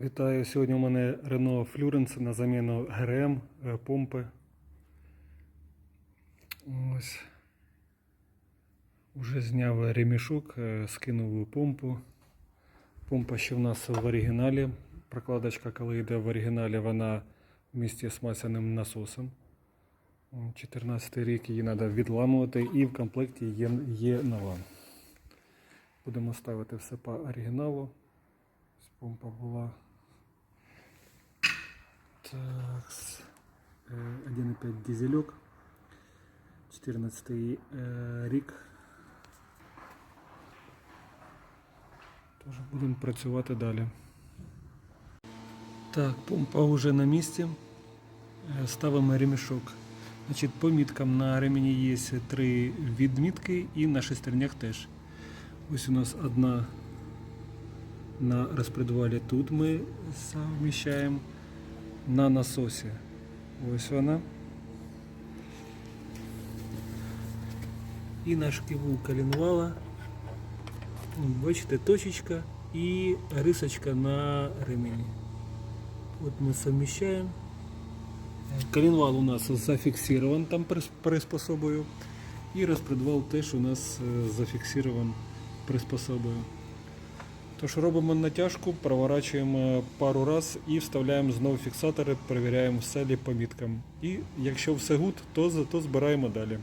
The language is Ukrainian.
Вітаю. Сьогодні у мене Renault Fluence на заміну ГРМ е, помпи. Ось. Уже зняв ремішок, е, скинув помпу. Помпа ще в нас в оригіналі. Прокладочка, коли йде в оригіналі, вона в місті з масляним насосом. 14 рік її треба відламувати і в комплекті є, є нова. Будемо ставити все по оригіналу. Помпа була. Так. е, 1,5 дизельок. 14 е, рік. Тож будемо працювати далі. Так, помпа вже на місці. Е, Ставимо ремішок. Значить, по міткам на ремені є три відмітки і на шестернях теж. Ось у нас одна на розпредвалі тут ми совміщаємо на насосі. Ось вона. І на шківу коленвала. Бачите, точечка і рисочка на ремені. От ми совмещаем. Коленвал у нас зафіксирован там прис- приспособою. І розпредвал теж у нас е, зафіксирован приспособою. Тож робимо натяжку, проворачуємо пару раз і вставляємо знову фіксатори, перевіряємо все лі по міткам. І якщо все гуд, то, то збираємо далі.